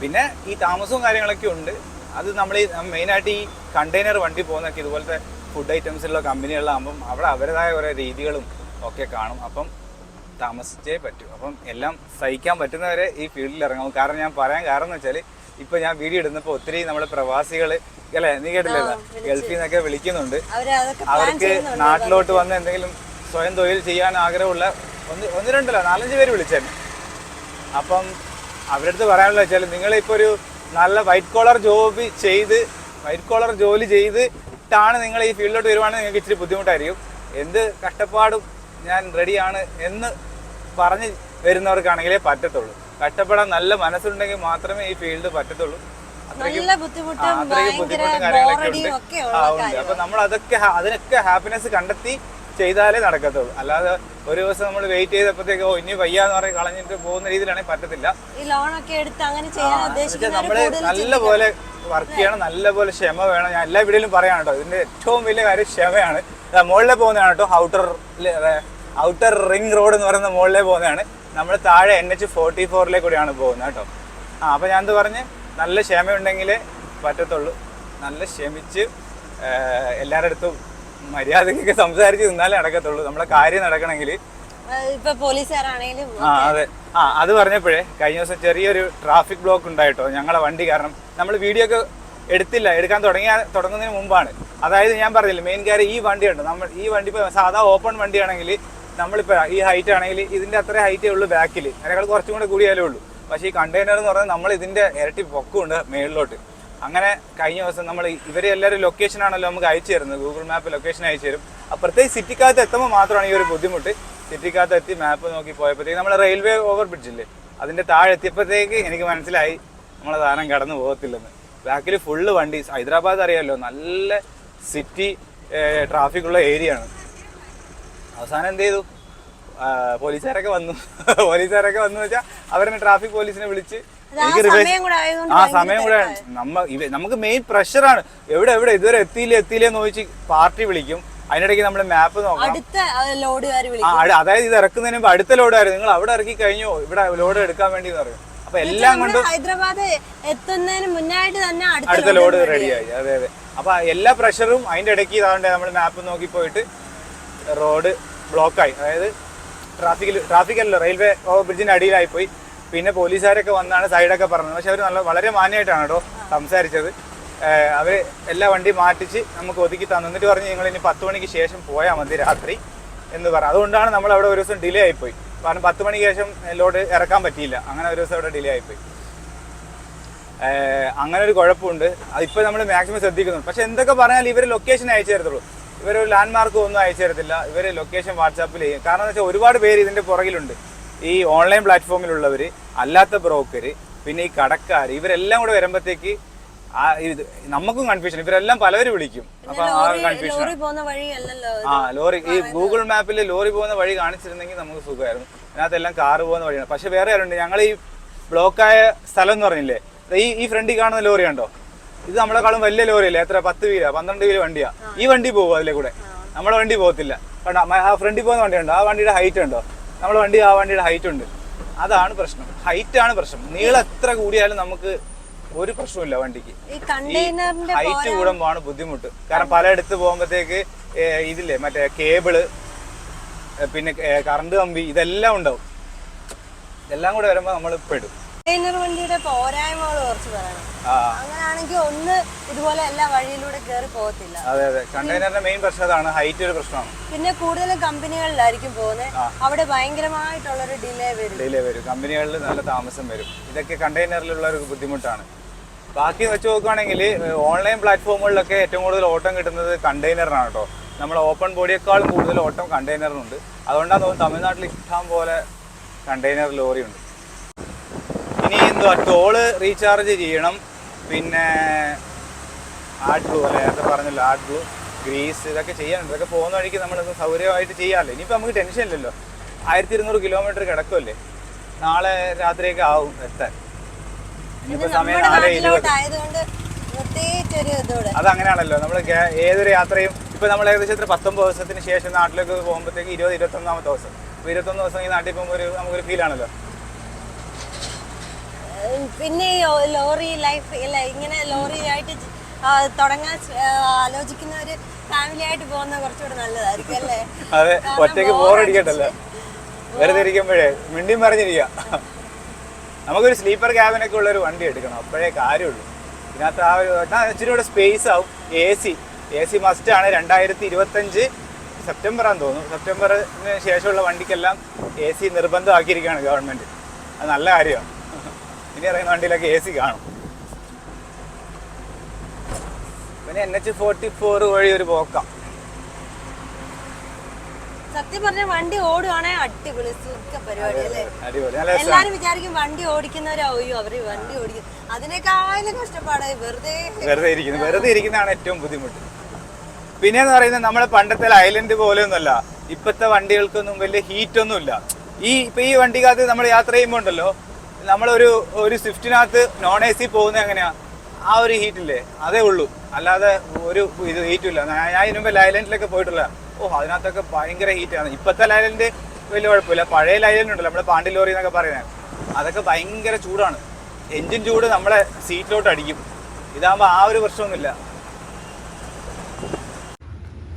പിന്നെ ഈ താമസവും കാര്യങ്ങളൊക്കെ ഉണ്ട്. അത് നമ്മൾ ഈ മെയിനായിട്ട് ഈ കണ്ടെയ്നർ വണ്ടി പോകുന്നൊക്കെ ഇതുപോലത്തെ ഫുഡ് ഐറ്റംസിലുള്ള കമ്പനികളിലാകുമ്പം അവിടെ അവരുടേതായ കുറേ രീതികളും ഒക്കെ കാണും. അപ്പം താമസിച്ചേ പറ്റൂ. അപ്പം എല്ലാം സഹിക്കാൻ പറ്റുന്നവരെ ഈ ഫീൽഡിൽ ഇറങ്ങും. കാരണം ഞാൻ പറയാൻ കാരണം എന്ന് വെച്ചാൽ ഇപ്പൊ ഞാൻ വീഡിയോ ഇടുന്നപ്പോൾ ഒത്തിരി നമ്മുടെ പ്രവാസികൾ അല്ലേ? നീ കേട്ടില്ലല്ലോ ഗൾഫിൽ നിന്നൊക്കെ വിളിക്കുന്നുണ്ട്. അവർക്ക് നാട്ടിലോട്ട് വന്ന് എന്തെങ്കിലും സ്വയം തൊഴിൽ ചെയ്യാൻ ആഗ്രഹമുള്ള ഒന്ന് ഒന്ന് രണ്ടല്ല നാലഞ്ച് പേര് വിളിച്ചേനെ. അപ്പം അവരുടെ അടുത്ത് പറയാനുള്ള വെച്ചാൽ നിങ്ങളിപ്പോൾ ഒരു നല്ല വൈറ്റ് കോളർ ജോബ് ചെയ്ത് വൈറ്റ് കോളർ ജോലി ചെയ്തിട്ടാണ് നിങ്ങൾ ഈ ഫീൽഡിലോട്ട് വരുവാണെങ്കിൽ നിങ്ങൾക്ക് ഇച്ചിരി ബുദ്ധിമുട്ടായിരിക്കും. എന്ത് കഷ്ടപ്പാടും ഞാൻ റെഡിയാണ് എന്ന് പറഞ്ഞ് വരുന്നവർക്കാണെങ്കിലേ പറ്റത്തുള്ളൂ. കഷ്ടപ്പെടാൻ നല്ല മനസ്സുണ്ടെങ്കിൽ മാത്രമേ ഈ ഫീൽഡ് പറ്റത്തുള്ളൂ. നല്ല ബുദ്ധിമുട്ടും കാര്യങ്ങളൊക്കെ ഉണ്ട്. അപ്പൊ നമ്മൾ അതൊക്കെ അതിനൊക്കെ ഹാപ്പിനെസ് കണ്ടെത്തി ചെയ്താലേ നടക്കത്തുള്ളൂ. അല്ലാതെ ഒരു ദിവസം നമ്മൾ വെയിറ്റ് ചെയ്തപ്പോഴത്തേക്ക് ഓ ഇനി വയ്യാന്ന് പറഞ്ഞ് കളഞ്ഞിട്ട് പോകുന്ന രീതിയിലാണെങ്കിൽ പറ്റത്തില്ല. ഈ ലോണൊക്കെ എടുത്ത് അങ്ങനെ ചെയ്യാൻ നമ്മൾ നല്ലപോലെ നല്ല പോലെ വർക്ക് ചെയ്യണം നല്ല പോലെ ക്ഷമ വേണം. ഞാൻ എല്ലാ വീഡിയോയിലും പറയാണ് കേട്ടോ ഇതിന്റെ ഏറ്റവും വലിയ കാര്യം ക്ഷമയാണ്. മുകളിലെ പോകുന്നതാണ് കേട്ടോ ഔട്ടർ ഔട്ടർ റിംഗ് റോഡ് എന്ന് പറയുന്ന മുകളിലെ പോകുന്നതാണ്. നമ്മൾ താഴെ എൻ എച്ച് ഫോർട്ടി ഫോറിലേക്ക് കൂടിയാണ് പോകുന്നത് കേട്ടോ. ആ അപ്പൊ ഞാൻ എന്ത് പറഞ്ഞ്? നല്ല ക്ഷമയുണ്ടെങ്കിലേ പറ്റത്തുള്ളൂ. നല്ല ക്ഷമിച്ച് എല്ലാവരുടെ അടുത്തും മര്യാദയ്ക്കൊക്കെ സംസാരിച്ച് നിന്നാലേ നടക്കത്തുള്ളൂ. നമ്മളെ കാര്യം നടക്കണമെങ്കിൽ ആ, ഇപ്പൊ പോലീസുകാരാണേലും ആ അതെ. ആ അത് പറഞ്ഞപ്പോഴേ കഴിഞ്ഞ ദിവസം ചെറിയൊരു ട്രാഫിക് ബ്ലോക്ക് ഉണ്ടായിട്ടോ ഞങ്ങളെ വണ്ടി കാരണം നമ്മൾ വീഡിയോ ഒക്കെ എടുത്തില്ല എടുക്കാൻ തുടങ്ങിയ തുടങ്ങുന്നതിന് മുമ്പാണ്. അതായത് ഞാൻ പറഞ്ഞില്ല മെയിൻ കാര്യം ഈ വണ്ടിയുണ്ട് നമ്മൾ ഈ വണ്ടി ഇപ്പോൾ സാധാ ഓപ്പൺ വണ്ടിയാണെങ്കിൽ നമ്മളിപ്പോൾ ഈ ഹൈറ്റ് ആണെങ്കിൽ ഇതിന്റെ അത്ര ഹൈറ്റേ ഉള്ളൂ ബാക്കിൽ അതിനേക്കാൾ കുറച്ചും കൂടെ കൂടിയാലേ ഉള്ളൂ. പക്ഷേ ഈ കണ്ടെയ്നർ എന്ന് പറഞ്ഞാൽ നമ്മൾ ഇതിന്റെ ഇരട്ടി പൊക്കമുണ്ട് മേളിലോട്ട്. അങ്ങനെ കഴിഞ്ഞ ദിവസം നമ്മൾ ഇവരെ എല്ലാവരും ലൊക്കേഷൻ ആണല്ലോ നമുക്ക് അയച്ചു തരുന്നത്. ഗൂഗിൾ മാപ്പ് ലൊക്കേഷൻ അയച്ചു തരും. അപ്പുറത്തേക്ക് സിറ്റിക്കകത്ത് എത്തുമ്പോൾ മാത്രമാണ് ഈ ഒരു ബുദ്ധിമുട്ട്. സിറ്റിക്കകത്ത് എത്തി മാപ്പ് നോക്കി പോയപ്പോഴത്തേക്ക് നമ്മൾ റെയിൽവേ ഓവർ ബ്രിഡ്ജില്ലേ അതിന്റെ താഴെ എത്തിയപ്പോഴത്തേക്ക് എനിക്ക് മനസ്സിലായി നമ്മളെ സാധനം കടന്നു പോകത്തില്ലെന്ന്. ബാക്കിൽ ഫുള്ള് വണ്ടി. ഹൈദരാബാദ് അറിയാമല്ലോ നല്ല സിറ്റി ട്രാഫിക് ഉള്ള ഏരിയ ആണ്. അവസാനം എന്ത് ചെയ്തു? പോലീസുകാരൊക്കെ വന്നു. *laughs* പോലീസുകാരൊക്കെ വന്നു വെച്ചാൽ അവരെന്നെ ട്രാഫിക് പോലീസിനെ വിളിച്ച് എനിക്ക് ആ സമയം കൂടെ നമ്മ ഇവ നമുക്ക് മെയിൻ പ്രഷറാണ് എവിടെ എവിടെ ഇതുവരെ എത്തിയില്ല എത്തിയില്ല എന്ന് ചോദിച്ച് പാർട്ടി വിളിക്കും. അതിനിടയ്ക്ക് നമ്മൾ മാപ്പ് നോക്കാം. അതായത് ഇത് ഇറക്കുന്നതിന് മുമ്പ് അടുത്ത ലോഡായിരുന്നു നിങ്ങൾ അവിടെ ഇറക്കി കഴിഞ്ഞോ? ഇവിടെ ലോഡ് എടുക്കാൻ വേണ്ടി എന്ന് പറയും. അപ്പൊ എല്ലാം കൊണ്ടും ഹൈദരാബാദ് എത്തുന്നതിന് മുന്നായിട്ട് തന്നെ അടുത്ത ലോഡ് റെഡിയായി അതെ അതെ. അപ്പൊ എല്ലാ പ്രഷറും അതിന്റെ ഇടയ്ക്ക് ഇതാണ്ട് നമ്മൾ മാപ്പ് നോക്കി പോയിട്ട് റോഡ് ബ്ലോക്കായി അതായത് ട്രാഫിക്കിൽ ട്രാഫിക് അല്ലല്ലോ റെയിൽവേ ബ്രിഡ്ജിന്റെ അടിയിലായി പോയി. പിന്നെ പോലീസുകാരൊക്കെ വന്നാണ് സൈഡൊക്കെ പറഞ്ഞത്. പക്ഷെ അവർ നല്ല വളരെ മാന്യമായിട്ടാണ് കേട്ടോ സംസാരിച്ചത്. അവർ എല്ലാ വണ്ടി മാറ്റിച്ച് നമുക്ക് ഒതുക്കി തന്നു. എന്നിട്ട് പറഞ്ഞ് നിങ്ങൾ ഇനി പത്ത് മണിക്ക് ശേഷം പോയാൽ മതി രാത്രി എന്ന് പറഞ്ഞു. അതുകൊണ്ടാണ് നമ്മൾ അവിടെ ഒരു ദിവസം ഡിലേ ആയിപ്പോയി. കാരണം പത്ത് മണിക്ക് ശേഷം ലോഡ് ഇറക്കാൻ പറ്റിയില്ല. അങ്ങനെ ഒരു ദിവസം അവിടെ ഡിലേ ആയിപ്പോയി. അങ്ങനെ ഒരു കുഴപ്പമുണ്ട്. അതിപ്പോൾ നമ്മൾ മാക്സിമം ശ്രദ്ധിക്കുന്നുണ്ട്. പക്ഷെ എന്തൊക്കെ പറഞ്ഞാൽ ഇവർ ലൊക്കേഷൻ അയച്ചു തരത്തുള്ളൂ. ഇവർ ലാൻഡ് മാർക്ക് ഒന്നും അയച്ചു തരത്തില്ല. ഇവർ ലൊക്കേഷൻ വാട്സാപ്പിൽ ചെയ്യും. കാരണം എന്ന് വെച്ചാൽ ഒരുപാട് പേര് ഇതിന്റെ പുറകിലുണ്ട്. ഈ ഓൺലൈൻ പ്ലാറ്റ്ഫോമിലുള്ളവർ അല്ലാത്ത ബ്രോക്കർ പിന്നെ ഈ കടക്കാർ ഇവരെല്ലാം കൂടെ വരുമ്പോഴത്തേക്ക് ആ ഇത് നമുക്കും കൺഫ്യൂഷൻ ഇവരെല്ലാം പലവരും വിളിക്കും. അപ്പൊ ആ കൺഫ്യൂഷൻ ആ ലോറി ഈ ഗൂഗിൾ മാപ്പിൽ ലോറി പോകുന്ന വഴി കാണിച്ചിരുന്നെങ്കിൽ നമുക്ക് സുഖമായിരുന്നു. അതിനകത്തെല്ലാം കാറ് പോകുന്ന വഴിയാണ്. പക്ഷെ വേറെ ആരുണ്ട്? ഞങ്ങൾ ഈ ബ്ലോക്കായ സ്ഥലം എന്ന് പറഞ്ഞില്ലേ? ഈ ഈ ഫ്രണ്ടിൽ കാണുന്ന ലോറി ഉണ്ടോ ഇത് നമ്മളെക്കാളും വലിയ ലോറിയല്ലേ? എത്ര? പത്ത് വീല? പന്ത്രണ്ട് വീൽ വണ്ടിയാ? ഈ വണ്ടി പോകും അതിലെ കൂടെ? നമ്മളെ വണ്ടി പോകത്തില്ല. കണ്ടോ? ആ ഫ്രണ്ടിൽ പോകുന്ന വണ്ടി ഉണ്ടോ ആ വണ്ടിയുടെ ഹൈറ്റ് ഉണ്ടോ നമ്മളെ വണ്ടി ആ വണ്ടിയുടെ ഹൈറ്റ് ഉണ്ട്. അതാണ് പ്രശ്നം. ഹൈറ്റ് ആണ് പ്രശ്നം. നീളം എത്ര കൂടിയാലും നമുക്ക് ഒരു പ്രശ്നമില്ല വണ്ടിക്ക്. ഹൈറ്റ് കൂടുമ്പോഴാണ് ബുദ്ധിമുട്ട്. കാരണം പലയിടത്ത് പോകുമ്പോഴത്തേക്ക് ഇതില്ലേ മറ്റേ കേബിൾ പിന്നെ കറണ്ട് കമ്പി ഇതെല്ലാം ഉണ്ടാവും. ഇതെല്ലാം കൂടെ വരുമ്പോൾ നമ്മൾ പെടും. കണ്ടെയ്നർ വണ്ടിയുടെ പോരായ്മകൾ കുറച്ച് പറയണം. അങ്ങനെയാണെങ്കിൽ ഒന്ന് ഇതുപോലെ എല്ലാ വഴിയിലൂടെ കയറി പോകത്തില്ല. അതെ അതെ. കണ്ടെയ്നറിന്റെ മെയിൻ പ്രശ്നം അതാണ് ഹൈറ്റ് ഒരു പ്രശ്നമാണ്. പിന്നെ കൂടുതലും കമ്പനികളിലായിരിക്കും പോകുന്നത് അവിടെ ഭയങ്കരമായിട്ടുള്ളൊരു ഡിലേ വരും. ഡിലേ വരും. കമ്പനികളിൽ നല്ല താമസം വരും. ഇതൊക്കെ കണ്ടെയ്നറിലുള്ള ഒരു ബുദ്ധിമുട്ടാണ്. ബാക്കി വെച്ച് നോക്കുകയാണെങ്കിൽ ഓൺലൈൻ പ്ലാറ്റ്ഫോമുകളിലൊക്കെ ഏറ്റവും കൂടുതൽ ഓട്ടം കിട്ടുന്നത് കണ്ടെയ്നറിനാണ് കേട്ടോ. നമ്മൾ ഓപ്പൺ ബോഡിയേക്കാളും കൂടുതൽ ഓട്ടം കണ്ടെയ്നറിനുണ്ട്. അതുകൊണ്ടാണ് തോന്നുന്നു തമിഴ്നാട്ടിൽ ഇഷ്ടം പോലെ കണ്ടെയ്നർ ലോറി ഉണ്ട് ഇനി എന്തുവാ ടോൾ റീചാർജ് ചെയ്യണം. പിന്നെ ആഡ് ബ്ലൂ അല്ലെ? നേരത്തെ പറഞ്ഞല്ലോ ആഡ് ബ്ലൂ ഗ്രീസ് ഇതൊക്കെ ചെയ്യാനുണ്ട്. ഇതൊക്കെ പോകുന്ന വഴിക്ക് നമ്മളത് സൗകര്യമായിട്ട് ചെയ്യാമല്ലോ. ഇനിയിപ്പോൾ നമുക്ക് ടെൻഷൻ ഇല്ലല്ലോ. ആയിരത്തി ഇരുന്നൂറ് കിലോമീറ്റർ കിടക്കുമല്ലേ നാളെ രാത്രിയൊക്കെ ആവും എത്താൻ. ഇനിയിപ്പോൾ സമയം നമ്മുടെ നാല് ഇരുപത്. നാട്ടിലോട്ട് ആയതുകൊണ്ട് പ്രത്യേകിച്ചൊരു ഇതോടെ. അത് അങ്ങനെയാണല്ലോ. നമ്മൾ ഏതൊരു യാത്രയും ഇപ്പൊ നമ്മൾ ഏകദേശം ഇത്ര പത്തൊമ്പത് ദിവസത്തിന് ശേഷം നാട്ടിലേക്ക് പോകുമ്പോഴത്തേക്ക് ഇരുപത് ഇരുപത്തൊന്നാമത്തെ ദിവസം. അപ്പൊ ഇരുപത്തൊന്ന് ദിവസം ഈ നാട്ടിൽ പോകുമ്പോൾ ഒരു നമുക്കൊരു ഫീലാണല്ലോ പിന്നെ ലോറി ലൈഫ് അല്ല ഇങ്ങനെ ആ, തുടങ്ങാൻ ആലോചിക്കുന്ന ഒരു ഫാമിലി ആയിട്ട് പോകുന്ന കുറച്ചുകൂടെ നല്ലതായിരിക്കും അല്ലേ? അതെ ഒറ്റയ്ക്ക് ബോറടിക്കട്ടല്ലോ വെറുതെ ഇരിക്കുമ്പോഴേ മിണ്ടിയും പറഞ്ഞിരിക്കുക നമുക്കൊരു സ്ലീപ്പർ ക്യാബിനൊക്കെ ഉള്ള ഒരു വണ്ടി എടുക്കണം അപ്പോഴേ കാര്യമുള്ളൂ. ഇതിനകത്ത് ആ ഒരു ഇച്ചിരി കൂടെ സ്പേസ് ആവും. A C A C must ആണ് രണ്ടായിരത്തി ഇരുപത്തഞ്ച് സെപ്റ്റംബർ ആണെന്ന് തോന്നുന്നു. സെപ്റ്റംബറിന് ശേഷമുള്ള വണ്ടിക്കെല്ലാം എ സി നിർബന്ധമാക്കിയിരിക്കുകയാണ് ഗവൺമെന്റ് അത് നല്ല കാര്യമാണ്. ഇനി ഇറങ്ങുന്ന വണ്ടിയിലൊക്കെ എ സി കാണും. പിന്നെ എൻ എച്ച് ഫോർട്ടി ഫോർ വഴി ഒരു പോക്കാം. സത്യം പറഞ്ഞ വണ്ടി ഓടുവാണെ അടിപൊളി സുഖ പരിപാടി അല്ലേ? എല്ലാരും വിചാരിക്കും വണ്ടി ഓടിക്കുന്നവരാ അയ്യോ അവർ വണ്ടി ഓടിക്കും. അതിനേക്കാളും കഷ്ടപ്പാടായി വെറുതെ. വെറുതെ ഇരിക്കുന്നു വെറുതെ ഇരിക്കുന്നതാണ് ഏറ്റവും ബുദ്ധിമുട്ട്. പിന്നെ എന്ന് പറയുന്നത് നമ്മളെ പണ്ടത്തെ ഐലൻഡ് പോലെ ഒന്നുമല്ല ഇപ്പോഴത്തെ വണ്ടികൾക്കൊന്നും വലിയ ഹീറ്റ് ഒന്നുമില്ല. ഈ ഇപ്പൊ ഈ വണ്ടിക്കകത്ത് നമ്മൾ യാത്ര ചെയ്യുമ്പോൾ ഉണ്ടല്ലോ നമ്മളൊരു ഒരു സ്വിഫ്റ്റിനകത്ത് നോൺ എ സി പോകുന്നത് എങ്ങനെയാ? ആ ഒരു ഹീറ്റില്ലേ അതേ ഉള്ളൂ. അല്ലാതെ ഒരു ഇത് ഹീറ്റും ഇല്ല. ഞാൻ ഇതിനുമ്പ് ലൈലൻഡിലൊക്കെ പോയിട്ടുള്ള ഓ അതിനകത്തൊക്കെ ഭയങ്കര ഹീറ്റാണ് ഇപ്പോഴത്തെ ലൈലൻഡ് വലിയ കുഴപ്പമില്ല. പഴയ ലൈലൻഡ് ഉണ്ടല്ലോ നമ്മുടെ പാണ്ടി ലോറി എന്നൊക്കെ പറയുന്നത്. അതൊക്കെ ഭയങ്കര ചൂടാണ്. എൻജിൻ ചൂട് നമ്മളെ സീറ്റിലോട്ട് അടിക്കും. ഇതാകുമ്പോൾ ആ ഒരു പ്രശ്നമൊന്നുമില്ല.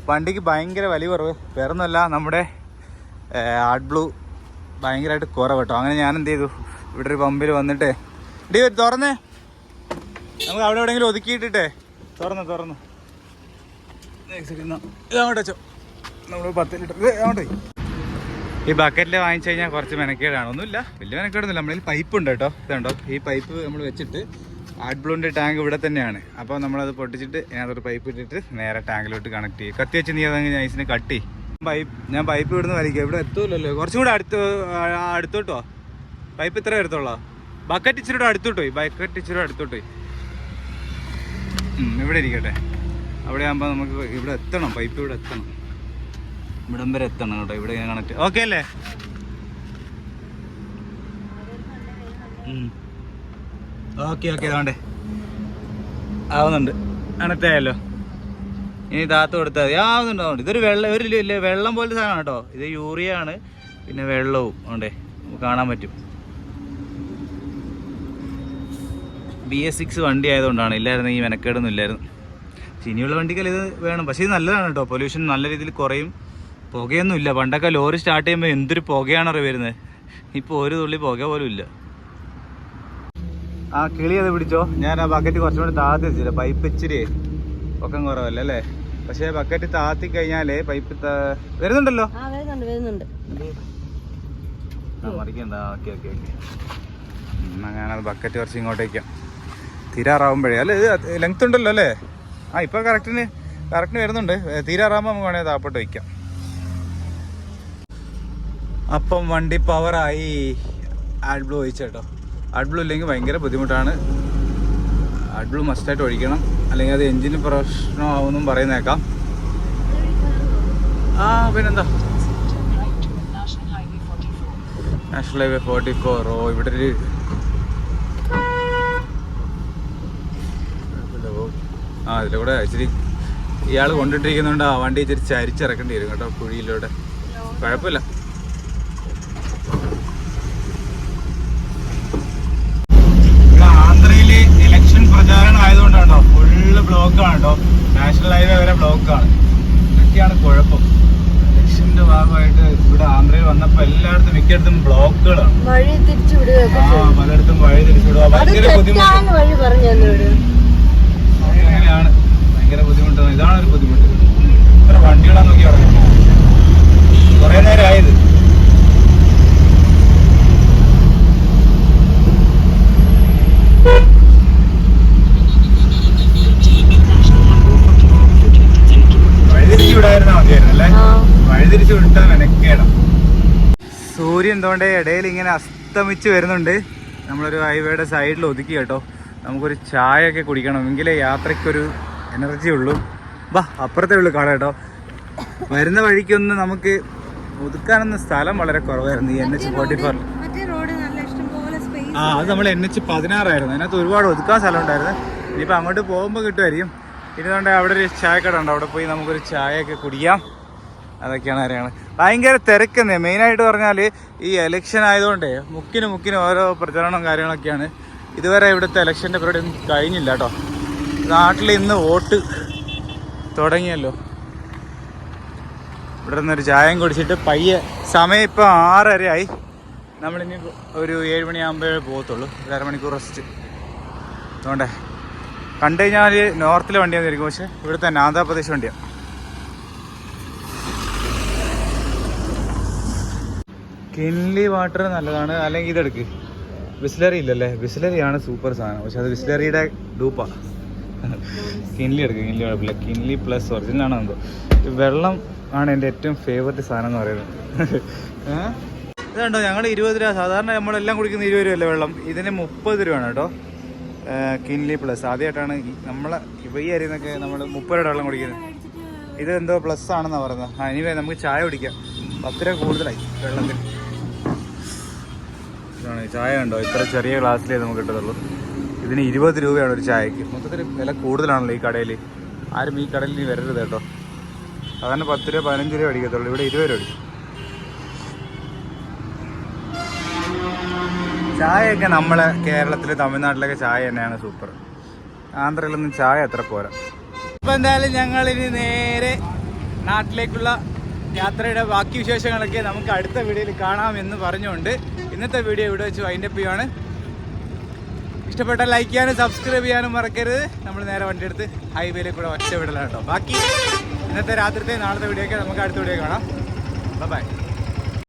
വണ്ടിക്ക് ഭയങ്കര വലിയ കുറവ്. വേറൊന്നുമല്ല നമ്മുടെ ആർട്ട് ബ്ലൂ ഭയങ്കരമായിട്ട് കുറവ് കേട്ടോ. അങ്ങനെ ഞാൻ എന്ത് ചെയ്തു? ഇവിടെ ഒരു പമ്പിൽ വന്നിട്ടേ. ഡി തുറന്നേ. നമുക്ക് അവിടെ എവിടെയെങ്കിലും ഒതുക്കിയിട്ടിട്ടേ. തുറന്നു തുറന്നു. ഇതങ്ങോട്ട് വെച്ചോ. നമ്മൾ പത്ത് ലിറ്റർ. അങ്ങോട്ടേ ഈ ബക്കറ്റിൽ വാങ്ങിച്ചു കഴിഞ്ഞാൽ കുറച്ച് മെനക്കേടാണ്. ഒന്നുമില്ല. വലിയ മെനക്കേടൊന്നുമില്ല. നമ്മളിൽ പൈപ്പ് ഉണ്ട് കേട്ടോ. ഇതുണ്ടോ? ഈ പൈപ്പ് നമ്മൾ വെച്ചിട്ട് ആഡ് ബ്ലൂന്റെ ടാങ്ക് ഇവിടെ തന്നെയാണ്. അപ്പോൾ നമ്മളത് പൊട്ടിച്ചിട്ട് ഇതിനകത്തൊരു പൈപ്പ് ഇട്ടിട്ട് നേരെ ടാങ്കിലോട്ട് കണക്ട് ചെയ്യും. കത്തി വെച്ച് നീ അതങ്ങ് കട്ട് ചെയ്യും. പൈപ്പ് ഞാൻ പൈപ്പ് ഇവിടുന്ന് വലിക്കാം. ഇവിടെ എത്തുമല്ലോ കുറച്ചും കൂടെ അടുത്ത് അടുത്തോട്ടോ. പൈപ്പ് ഇത്ര എടുത്തോളാം ബക്കറ്റ് ഇച്ചിരി അടുത്തോട്ട് പോയി. ബക്കറ്റ് ഇച്ചിരി അടുത്തോട്ട് പോയി. ഇവിടെ ഇരിക്കട്ടെ. അവിടെ ആകുമ്പോൾ നമുക്ക് ഇവിടെ എത്തണം. പൈപ്പ് ഇവിടെ എത്തണം. ഇവിടം വരെ എത്തണം കേട്ടോ. ഇവിടെ ഇങ്ങനെ കണക്ട് ഓക്കെ അല്ലേ? ഓക്കെ ഓക്കെ അതുകൊണ്ടേ ആവുന്നുണ്ട്. കണക്ട് ആയല്ലോ ഇനി താത്ത് കൊടുത്താൽ മതി. ആവുന്നുണ്ട് അതുകൊണ്ട് ഇതൊരു വെള്ളം ഒരു വെള്ളം പോലത്തെ സാധനമാണ് കേട്ടോ. ഇത് യൂറിയ ആണ്. പിന്നെ വെള്ളവും ഉണ്ടേ. നമുക്ക് കാണാൻ പറ്റും. ബി എസ് സിക്സ് വണ്ടി ആയതുകൊണ്ടാണ്. ഇല്ലായിരുന്നെങ്കിൽ മെനക്കേടൊന്നും ഇല്ലായിരുന്നു. പക്ഷെ ഇനിയുള്ള വണ്ടിക്കല്ല ഇത് വേണം. പക്ഷേ ഇത് നല്ലതാണ് കേട്ടോ. പൊല്യൂഷൻ നല്ല രീതിയിൽ കുറയും. പുകയൊന്നും ഇല്ല. പണ്ടൊക്കെ ലോറി സ്റ്റാർട്ട് ചെയ്യുമ്പോൾ എന്തൊരു പുകയാണ് പുകയാണോ വരുന്നത് ഇപ്പോൾ ഒരു തുള്ളി പുക പോലും ഇല്ല. ആ കിളി അത് പിടിച്ചോ. ഞാൻ ആ ബക്കറ്റ് കുറച്ചും കൂടി താത്തി വെച്ചില്ല. പൈപ്പ് ഇച്ചിരി പൊക്കം കുറവല്ല അല്ലേ? പക്ഷേ ബക്കറ്റ് താത്തി കഴിഞ്ഞാലേ പൈപ്പ് വരുന്നുണ്ടല്ലോ? മറിക്കണ്ട ഓക്കെ ഓക്കെ ഓക്കെ. ഞാനത് ബക്കറ്റ് കുറച്ച് ഇങ്ങോട്ട് വയ്ക്കാം തീരാറാവുമ്പോഴേ. അല്ലേ ഇത് ലെങ്ത് ഉണ്ടല്ലോ അല്ലേ? ആ ഇപ്പോൾ കറക്റ്റിന് കറക്റ്റിന് വരുന്നുണ്ട്. തീരാറാവുമ്പോൾ നമുക്ക് വേണമെങ്കിൽ താപ്പോട്ട് വയ്ക്കാം. അപ്പം വണ്ടി പവറായി ആഡ് ബ്ലൂ ഒഴിച്ചേട്ടോ ആഡ് ബ്ലൂ ഇല്ലെങ്കിൽ ഭയങ്കര ബുദ്ധിമുട്ടാണ്. ആഡ് ബ്ലൂ മസ്റ്റായിട്ട് ഒഴിക്കണം. അല്ലെങ്കിൽ അത് എഞ്ചിന് പ്രശ്നമാവുമെന്നും പറയുന്നേക്കാം. ആ പിന്നെന്താ? നാഷണൽ ഹൈവേ ഫോർട്ടി ഫോർ ഓ ഇവിടെ ഒരു ആ അതിന്റെ കൂടെ ഇച്ചിരി ഇയാൾ കൊണ്ടിട്ടിരിക്കുന്നുണ്ട് ആ വണ്ടി ഇച്ചിരി ചരിച്ചിറക്കേണ്ടി വരും കേട്ടോ കുഴിയിലൂടെ. കുഴപ്പമില്ല. ആന്ധ്രയിൽ ഇലക്ഷൻ പ്രചാരണം ആയതുകൊണ്ടാണോ? ഫുള്ള് ബ്ലോക്കാണ് കേട്ടോ നാഷണൽ ഹൈവേ വരെ ബ്ലോക്കാണ് ഇതൊക്കെയാണ് കുഴപ്പം. ഇലക്ഷന്റെ ഭാഗമായിട്ട് ഇവിടെ ആന്ധ്രയിൽ വന്നപ്പോ എല്ലായിടത്തും മിക്കയിടത്തും ബ്ലോക്കുകളാണ് പലയിടത്തും വഴി തിരിച്ചുവിടുക ഭയങ്കര ബുദ്ധിമുട്ട് തെറ്റാണ് വഴി പറഞ്ഞു തന്നോട് അങ്ങനെയാണ്. ഭയങ്കര ബുദ്ധിമുട്ടാണ് ഇതാണ് ഒരു ബുദ്ധിമുട്ട്. ഇത്ര വണ്ടികളാന്ന് നോക്കി പറഞ്ഞു കുറെ നേരം ആയത്. വഴിതിരിച്ചു വിട്ടാൽ മെനക്കേടാം. സൂര്യൻ തോണ്ടേ ഇടയിൽ ഇങ്ങനെ അസ്തമിച്ച് വരുന്നുണ്ട്. നമ്മളൊരു ഹൈവേയുടെ സൈഡിൽ ഒതുക്കി കേട്ടോ. നമുക്കൊരു ചായ ഒക്കെ കുടിക്കണം എങ്കിലേ യാത്രയ്ക്കൊരു എനർജി ഉള്ളൂ. ബാ അപ്പുറത്തേ ഉള്ളൂ കാണാം കേട്ടോ. വരുന്ന വഴിക്കൊന്ന് നമുക്ക് ഒതുക്കാനൊന്നും സ്ഥലം വളരെ കുറവായിരുന്നു ഈ എൻ എച്ച് ഫോർട്ടി ഫോർ ആ അത് നമ്മൾ എൻ എച്ച് പതിനാറായിരുന്നു. അതിനകത്ത് ഒരുപാട് ഒതുക്കാൻ സ്ഥലം ഉണ്ടായിരുന്നു ഇനിയിപ്പോൾ അങ്ങോട്ട് പോകുമ്പോൾ കിട്ടുമായിരിക്കും. ഇതുകൊണ്ട് അവിടെ ഒരു ചായക്കട ഉണ്ട്. അവിടെ പോയി നമുക്കൊരു ചായയൊക്കെ കുടിക്കാം. അതൊക്കെയാണ് കാര്യങ്ങൾ ഭയങ്കര തിരക്കുന്നേ. മെയിനായിട്ട് പറഞ്ഞാൽ ഈ എലക്ഷൻ ആയതുകൊണ്ട് മുക്കിന് മുക്കിന് ഓരോ പ്രചരണവും കാര്യങ്ങളൊക്കെയാണ്. ഇതുവരെ ഇവിടുത്തെ ഇലക്ഷന്റെ പരിപാടി ഒന്നും കഴിഞ്ഞില്ല കേട്ടോ. നാട്ടിൽ ഇന്ന് വോട്ട് തുടങ്ങിയല്ലോ. ഇവിടെ നിന്നൊരു ചായം കുടിച്ചിട്ട് പയ്യെ സമയം ഇപ്പോൾ ആറരയായി. നമ്മളിനി ഒരു ഏഴ് മണിയാകുമ്പോഴേ പോകത്തുള്ളൂ. ഒരു അരമണിക്കൂർ റെസ്റ്റ്. അതുകൊണ്ടേ കണ്ടു കഴിഞ്ഞാൽ നോർത്തിലെ വണ്ടിയാണെന്ന് ഇരിക്കും. പക്ഷേ ഇവിടുത്തെ ആന്ധ്രാപ്രദേശ് വണ്ടിയാണ് കിൻലി വാട്ടർ നല്ലതാണ്. അല്ലെങ്കിൽ ഇതെടുക്ക്. ബിസ്ലറി ഇല്ലല്ലേ വിസ്ലറിയാണ് സൂപ്പർ സാധനം. പക്ഷെ അത് വിസ്ലറിയുടെ ഡൂപ്പാ. കിൻലി എടുക്കുക കിൻലി കുഴപ്പമില്ല. കിൻലി പ്ലസ് ഒറിജിനൽ ആണ് എന്തോ വെള്ളം ആണ് എന്റെ ഏറ്റവും ഫേവററ്റ് സാധനം എന്ന് പറയുന്നത്? ഇതുണ്ടോ ഞങ്ങൾ ഇരുപത് രൂപ സാധാരണ നമ്മളെല്ലാം കുടിക്കുന്ന ഇരുപത് രൂപയല്ലേ വെള്ളം? ഇതിന് മുപ്പത് രൂപയാണ് കേട്ടോ. Kinley plus. ആദ്യമായിട്ടാണ് നമ്മളെ ഈ അരിയിൽ നിന്നൊക്കെ നമ്മൾ മുപ്പത് രൂപ വെള്ളം കുടിക്കുന്നത്. ഇത് എന്തോ പ്ലസ് ആണെന്നാണ് പറയുന്നത്. ആ ഇനി നമുക്ക് ചായ കുടിക്കാം. പത്ത് രൂപ കൂടുതലായി വെള്ളത്തിന്. ഇതാണ് ചായ ഉണ്ടോ ഇത്ര ചെറിയ ഗ്ലാസ്സിലേ നമുക്ക് കിട്ടത്തുള്ളൂ. ഇതിന് ഇരുപത് രൂപയാണ് ഒരു ചായക്ക്. മൊത്തത്തിൽ വില കൂടുതലാണല്ലോ ഈ കടയിൽ ആരും ഈ കടയിൽ ഇനി വരരുത് കേട്ടോ. സാധാരണ പത്ത് രൂപ പതിനഞ്ച് രൂപ അടിക്കത്തുള്ളൂ. ഇവിടെ ഇരുപത് രൂപ അടിക്കും. ചായയൊക്കെ നമ്മളെ കേരളത്തിൽ തമിഴ്നാട്ടിലൊക്കെ ചായ തന്നെയാണ് സൂപ്പർ. ആന്ധ്രയിലൊന്നും ചായ അത്ര പോരാ. ഇപ്പം എന്തായാലും ഞങ്ങൾ ഇനി നേരെ നാട്ടിലേക്കുള്ള യാത്രയുടെ ബാക്കി വിശേഷങ്ങളൊക്കെ നമുക്ക് അടുത്ത വീഡിയോയിൽ കാണാം എന്ന് പറഞ്ഞുകൊണ്ട് ഇന്നത്തെ വീഡിയോ ഇവിടെ വെച്ച് വൈൻഡപ്പ് ചെയ്യുവാണ്. ഇഷ്ടപ്പെട്ട ലൈക്ക് ചെയ്യാനും സബ്സ്ക്രൈബ് ചെയ്യാനും മറക്കരുത്. നമ്മൾ നേരെ വണ്ടി എടുത്ത് ഹൈവേയിൽ കൂടെ ഒറ്റ വിടലാണ് കേട്ടോ. ബാക്കി ഇന്നത്തെ രാത്രിത്തെ നാളത്തെ വീഡിയോ ഒക്കെ നമുക്ക് അടുത്ത വീഡിയോ കാണാം. ബൈ